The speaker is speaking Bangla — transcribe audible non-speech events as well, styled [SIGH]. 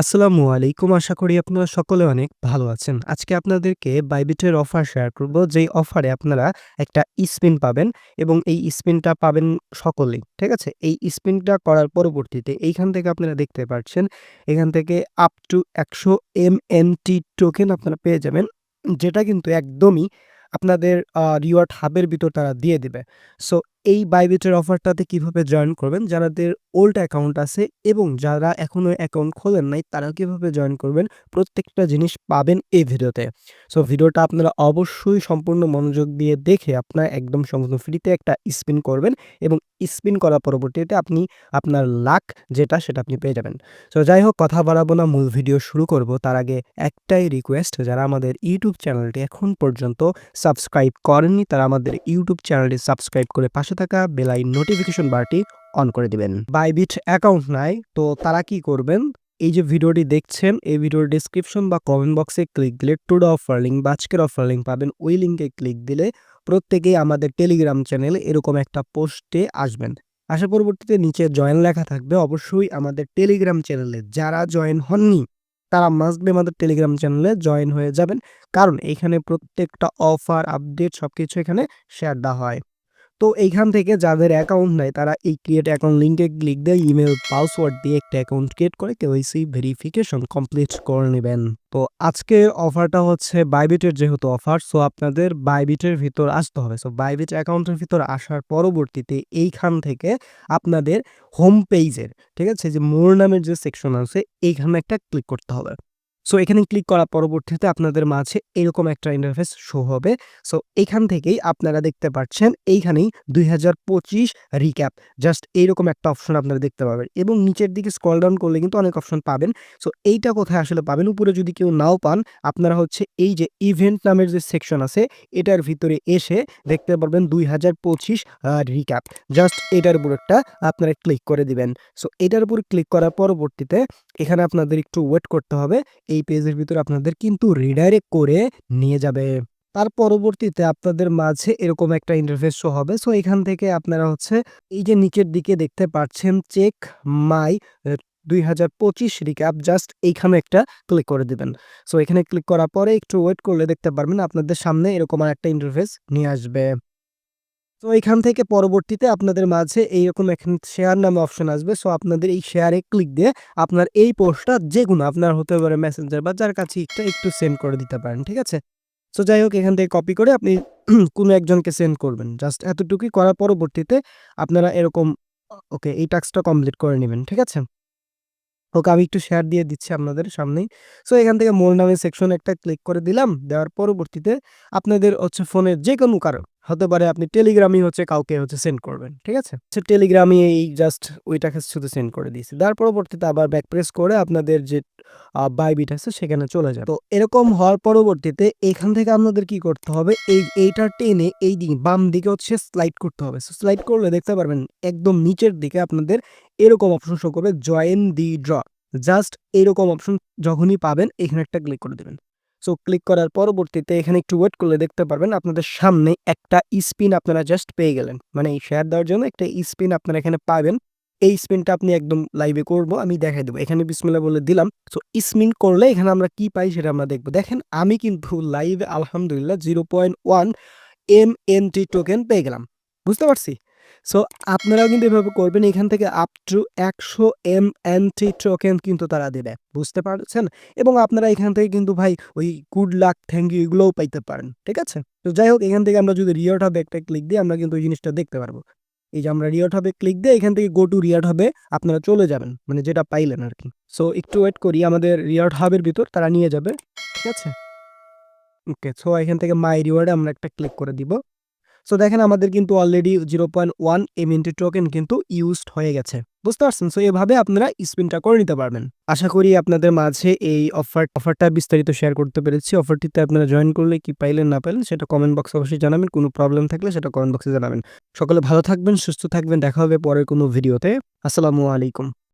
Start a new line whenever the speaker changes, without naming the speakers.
আসসালামু আলাইকুম। আশা করি আপনারা সকলে অনেক ভালো আছেন। আজকে আপনাদেরকে বাইবিটের অফার শেয়ার করব। যেই অফারে আপনারা একটা স্পিন পাবেন এবং এই স্পিনটা পাবেন সকলেই। ঠিক আছে? এই স্পিনটা করার পরবর্তীতে এইখান থেকে আপনারা দেখতে পাচ্ছেন, এখান থেকে আপ টু ১০০ টি টোকেন আপনারা পেয়ে যাবেন। যেটা কিন্তু একদমই আপনাদের রিওয়ার্ড হাবের ভিতর তারা দিয়ে দিবে। সো এই বাইবিটের অফারটাতে কীভাবে জয়েন করবেন? যাদের ওল্ড অ্যাকাউন্ট আছে এবং যারা এখনও অ্যাকাউন্ট খোলেন নাই তারা কীভাবে জয়েন করবেন? প্রত্যেকটা জিনিস পাবেন এই ভিডিওতে। সো ভিডিওটা আপনারা অবশ্যই সম্পূর্ণ মনোযোগ দিয়ে দেখে আপনারা একদম সম্পূর্ণ ফ্রিতে একটা স্পিন করবেন এবং স্পিন করার পরবর্তীতে আপনি আপনার লাক যেটা, সেটা আপনি পেয়ে যাবেন। সো যাই হোক, কথা বাড়াবো না, মূল ভিডিও শুরু করব। তার আগে একটাই রিকোয়েস্ট যারা আমাদের ইউটিউব চ্যানেলটি এখন পর্যন্ত সাবস্ক্রাইব করেননি, তারা আমাদের ইউটিউব চ্যানেলটি সাবস্ক্রাইব করে পাশে থাকা বেল আই নোটিফিকেশন বারটি অন করে দিবেন। বাইবিট অ্যাকাউন্ট নাই তো তারা কি করবেন? এই যে ভিডিওটি দেখছেন এই ভিডিওর ডিসক্রিপশন বা কমেন্ট বক্সে ক্লিক দিলে টুডে অফার লিঙ্ক বা আজকের অফার লিঙ্ক পাবেন। ওই লিঙ্কে ক্লিক দিলে প্রত্যেকেই আমাদের টেলিগ্রাম চ্যানেলে এরকম একটা পোস্টে আসবেন। আসার পরবর্তীতে নিচে জয়েন লেখা থাকবে। অবশ্যই আমাদের টেলিগ্রাম চ্যানেলে যারা জয়েন হননি তারা মাস্ট বি আমাদের টেলিগ্রাম চ্যানেলে জয়েন হয়ে যাবেন। কারণ এইখানে প্রত্যেকটা অফার, আপডেট সবকিছু এখানে শেয়ার দেওয়া হয়। তো এইখান থেকে যাদের অ্যাকাউন্ট নাই, তারা এই ক্রিয়েট অ্যাকাউন্ট লিঙ্কে ক্লিক দিয়ে ইমেল পাসওয়ার্ড দিয়ে একটা অ্যাকাউন্ট ক্রিয়েট করে কেওয়াইসি ভেরিফিকেশন কমপ্লিট করে নেবেন। তো আজকের অফারটা হচ্ছে বাইবিটের যেহেতু অফার সো আপনাদের বাইবিটের ভিতর আসতে হবে। সো বাইবিট অ্যাকাউন্টের ভিতর আসার পরবর্তীতে এইখান থেকে আপনাদের হোম পেজের ঠিক আছে? যে মোর নামের যে সেকশন আছে, এইখানে একটা ক্লিক করতে হবে। সো এখানে ক্লিক করার পরবর্তীতে আপনাদের মাঝে এরকম একটা ইন্টারফেস শো হবে। সো এখান থেকেই আপনারা দেখতে পাচ্ছেন এইখানেই ২০২৫ রিক্যাপ জাস্ট এইরকম একটা অপশন আপনারা দেখতে পাবেন এবং নিচের দিকে স্ক্রল ডাউন করলে কিন্তু অনেক অপশন পাবেন। সো এইটা কোথায় আসলে পাবেন? উপরে যদি কেউ নাও পান, আপনারা হচ্ছে এই যে ইভেন্ট নামের যে সেকশন আছে, এটার ভিতরে এসে দেখতে পারবেন ২০২৫ আ রিক্যাপ জাস্ট এটার উপর একটা আপনারা ক্লিক করে দিবেন। সো এটার উপর ক্লিক করার পরবর্তীতে এখানে আপনাদের একটু ওয়েট করতে হবে। এই পেজের ভিতরে আপনাদের কিন্তু রিডাইরেক্ট করে নিয়ে যাবে। তার পরবর্তীতে আপনাদের মাঝে এরকম একটা ইন্টারফেস শো হবে। সো এখান থেকে আপনারা হচ্ছে এই যে নিচের দিকে দেখতে পাচ্ছেন চেক মাই এ ২০২৫ রিক্যাপ জাস্ট এইখানে একটা ক্লিক করে দিবেন। সো এখানে ক্লিক করার পরে একটু ওয়েট করলে দেখতে পারবেন, আপনাদের সামনে এরকম আর একটা ইন্টারফেস নিয়ে আসবে। তো এখান থেকে পরবর্তীতে আপনাদের মাঝে এইরকম এখানে শেয়ার নামে অপশন আসবে। সো আপনাদের এই শেয়ারে ক্লিক দিয়ে আপনার এই পোস্টটা যে কোনো আপনার হতে পারে মেসেঞ্জার বা যার কাছে ইচ্ছা একটু সেন্ড করে দিতে পারেন। ঠিক আছে? সো যাই হোক, এখান থেকে কপি করে আপনি [CLEARS THROAT] কোনো একজনকে সেন্ড করবেন। জাস্ট এতটুকুই করার পরবর্তীতে আপনারা এরকম ওকে এই টাস্কটা কমপ্লিট করে নেবেন, ঠিক আছে? ওকে আমি একটু শেয়ার দিয়ে দিচ্ছি আপনাদের সামনেই। সো এখান থেকে মোর নামে সেকশন একটা ক্লিক করে দিলাম। দেওয়ার পরবর্তীতে আপনাদের হচ্ছে ফোনের যে কোনো কারও হতে পারে আপনি টেলিগ্রামই হচ্ছে কাউকে হচ্ছে সেন্ড করবেন। ঠিক আছে? সো টেলিগ্রামই এই জাস্ট ওইটাকে শুধু সেন্ড করে দিয়েছি। তার পরবর্তীতে আবার ব্যাক প্রেস করে আপনাদের যে বাইবিট আছে সেখানে চলে যাবে। তো এরকম হওয়ার পরবর্তীতে এখান থেকে আপনাদের কি করতে হবে? এই, এইটা টেনে এই দিকে, বাম দিকে হচ্ছে স্লাইড করতে হবে। স্লাইড করলে দেখতে পারবেন একদম নিচের দিকে আপনাদের এরকম অপশন শো করবে জয়েন দি ড্র। জাস্ট এরকম অপশন যখনই পাবেন, এখানে একটা ক্লিক করে দিবেন। সো ক্লিক করার পরবর্তীতে এখানে একটু ওয়েট করলে দেখতে পারবেন আপনাদের সামনে একটা স্পিন আপনারা জাস্ট পেয়ে গেলেন। মানে এই শেয়ার দেওয়ার জন্য একটা স্পিন আপনারা এখানে পাবেন। এই স্পিনটা আপনি একদম লাইভে করব, আমি দেখাই দেবো এখানে বিসমিল্লাহ বলে দিলাম। সো স্পিন করলে এখানে আমরা কি পাই সেটা আমরা দেখব। দেখেন, আমি কিন্তু লাইভে আলহামদুলিল্লাহ zero point one M N T token পেয়ে গেলাম। বুঝতে পারছি? সো আপনারাও কিন্তু এভাবে করবেন। এখান থেকে আপ টু ১০০ এমএনটি টোকেন কিন্তু তারা দেবে বুঝতে পারছেন? এবং আপনারা এখান থেকে কিন্তু ভাই ওই গুড লাক, থ্যাংক ইউ এগুলোও পাইতে পারেন। ঠিক আছে? তো যাই হোক এখান থেকে আমরা যদি রিওয়ার্ড হবে একটা ক্লিক দিই আমরা কিন্তু ওই জিনিসটা দেখতে পারব। এই যে আমরা রিওয়ার্ড হবে ক্লিক দিয়ে এখান থেকে গো টু রিওয়ার্ড হবে আপনারা চলে যাবেন। মানে যেটা পাইলেন আর কি সো একটু ওয়েট করি আমাদের রিওয়ার্ড হাবের ভিতর তারা নিয়ে যাবে। ঠিক আছে? ওকে সো এখান থেকে মাই রিওয়ার্ডে আমরা একটা ক্লিক করে দিব। সো দেখেন আমাদের কিন্তু অলরেডি 0.1 এমএনটি টোকেন কিন্তু ইউজড হয়ে গেছে। বুঝতে পারছেন? সো এভাবে আপনারা স্পিনটা করে নিতে পারবেন। আশা করি আপনাদের মাঝে এই অফার অফারটা বিস্তারিত শেয়ার করতে পেরেছি। অফারটিতে আপনারা জয়েন করলে কি পাইলেন না পাইলেন সেটা কমেন্ট বক্সে অবশ্যই জানাবেন। কোনো প্রবলেম থাকলে সেটা কমেন্ট বক্সে জানাবেন। সকলে ভালো থাকবেন, সুস্থ থাকবেন। দেখা হবে পরের কোনো ভিডিওতে। আসসালামু আলাইকুম।